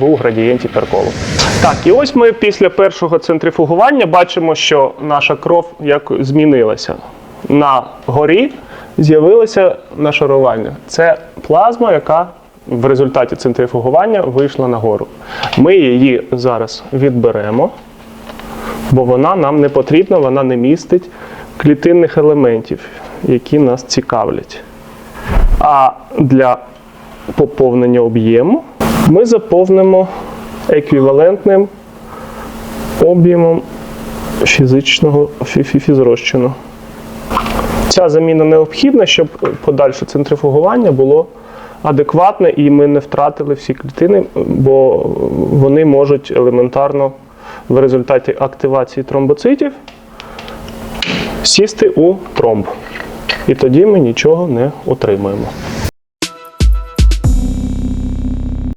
у градієнті перколу. Так, і ось ми після першого центрифугування бачимо, що наша кров як змінилася. На горі з'явилося нашарування. Це плазма, яка в результаті центрифугування вийшла нагору. Ми її зараз відберемо, бо вона нам не потрібна, вона не містить клітинних елементів, які нас цікавлять. А для поповнення об'єму ми заповнимо еквівалентним об'ємом фізичного фі- фі- фізрозчину. Ця заміна необхідна, щоб подальше центрифугування було адекватне і ми не втратили всі клітини, бо вони можуть елементарно в результаті активації тромбоцитів сісти у тромб. І тоді ми нічого не отримаємо.